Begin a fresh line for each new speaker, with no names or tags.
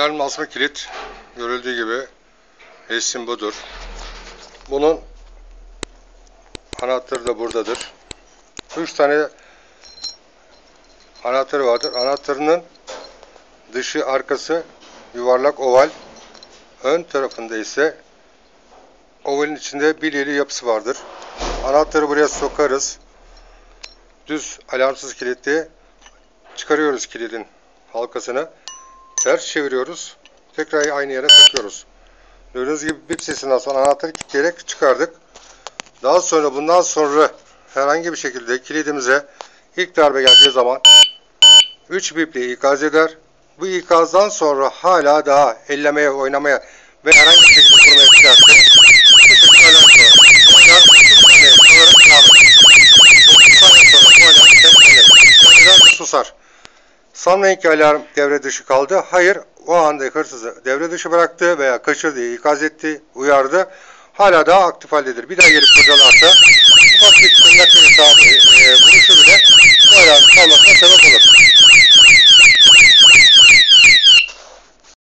Alarm asma kilit görüldüğü gibi resim budur. Bunun anahtarı da buradadır. Üç tane anahtarı vardır. Anahtarının dışı arkası yuvarlak oval. Ön tarafında ise ovalin içinde bilyeli yapısı vardır. Anahtarı buraya sokarız. Düz alarmsız kilitli çıkarıyoruz kilidin halkasını. Ters çeviriyoruz. Tekrar aynı yere takıyoruz. Gördüğünüz gibi bip sesinden sonra anahtarı kilitleyerek çıkardık. Daha sonra bundan sonra herhangi bir şekilde kilidimize ilk darbe geldiği zaman 3 biple ikaz eder. Bu ikazdan sonra hala daha ellemeye, oynamaya ve herhangi bir şekilde kurmaya isterseniz bu şekilde alarm çalar. Bu alarm 30 saniye kalarak devam eder. 30 saniye sonra bu alarm temizlenir. Temizler ve susar. Sanmayın ki alarm devre dışı kaldı. Hayır, o anda hırsızı devre dışı bıraktı veya kaçırdı, ikaz etti, uyardı. Hala daha aktif haldedir. Bir daha gelip kurcalarsa